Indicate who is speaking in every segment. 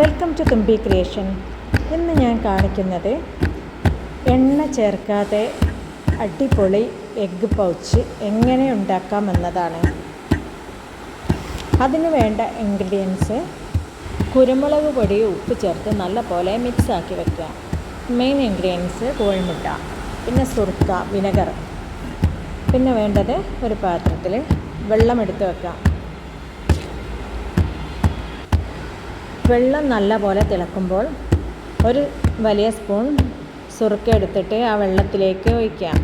Speaker 1: Welcome to തുമ്പി creation ഇന്ന് ഞാൻ കാണിക്കുന്നത് എണ്ണ ചേർക്കാതെ അടിപൊളി എഗ്ഗ് പൗച്ച് എങ്ങനെ ഉണ്ടാക്കാമെന്നതാണ് അതിന് വേണ്ട ഇൻഗ്രീഡിയൻസ് കുരുമുളക് പൊടി ഉപ്പ് ചേർത്ത് നല്ലപോലെ മിക്സ് ആക്കി വെക്കുക. മെയിൻ ഇൻഗ്രീഡിയൻസ് കോഴിമുട്ട പിന്നെ സുർക്ക വിനെഗർ. പിന്നെ വേണ്ടത് ഒരു പാത്രത്തിൽ വെള്ളം എടുത്ത് വെക്കാം വെള്ളം നല്ല പോലെ തിളക്കുമ്പോൾ ഒരു വലിയ സ്പൂൺ സുറുക്ക എടുത്തിട്ട് ആ വെള്ളത്തിലേക്ക് ഒഴിക്കാം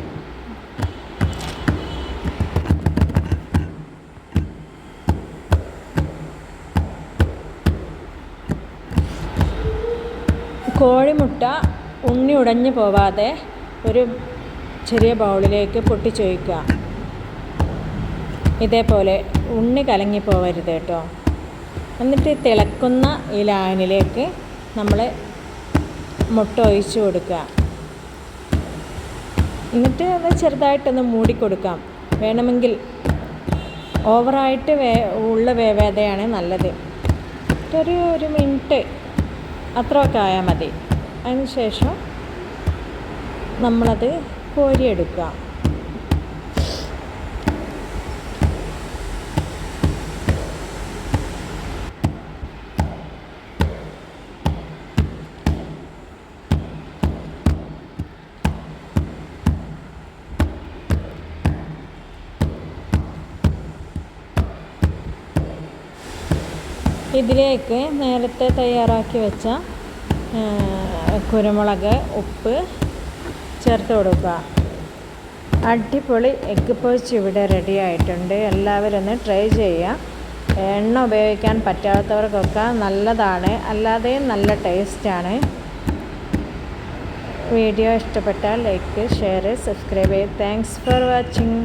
Speaker 1: കോഴിമുട്ട ഉണ്ണി ഉടഞ്ഞു പോവാതെ ഒരു ചെറിയ ബൗളിലേക്ക് പൊട്ടിച്ചൊഴിക്കുക. ഇതേപോലെ ഉണ്ണി കലങ്ങി പോവരുത് കേട്ടോ. എന്നിട്ട് തിളക്കുന്ന ഈ ലാനിലേക്ക് നമ്മൾ മുട്ട ഒഴിച്ചു കൊടുക്കുക. എന്നിട്ട് അത് ചെറുതായിട്ടൊന്ന് മൂടിക്കൊടുക്കാം വേണമെങ്കിൽ ഓവറായിട്ട് വേ ഉള്ള വേവേതയാണ് നല്ലത്. ഒരു ഒരു മിനിറ്റ് അത്രയൊക്കെ ആയാൽ മതി. അതിന് ശേഷം നമ്മളത് കോരിയെടുക്കുക. ഇതിലേക്ക് നേരത്തെ തയ്യാറാക്കി വെച്ച കുരുമുളക് ഉപ്പ് ചേർത്ത് കൊടുക്കുക. അടിപൊളി എഗ്ഗ് പൊഴിച്ച് ഇവിടെ റെഡി ആയിട്ടുണ്ട്. എല്ലാവരും ഒന്ന് ട്രൈ ചെയ്യുക. എണ്ണ ഉപയോഗിക്കാൻ പറ്റാത്തവർക്കൊക്കെ നല്ലതാണ്. അല്ലാതെയും നല്ല ടേസ്റ്റാണ് വീഡിയോ ഇഷ്ടപ്പെട്ടാൽ ലൈക്ക് ഷെയർ സബ്സ്ക്രൈബ് ചെയ്യുക താങ്ക്സ് ഫോർ വാച്ചിങ്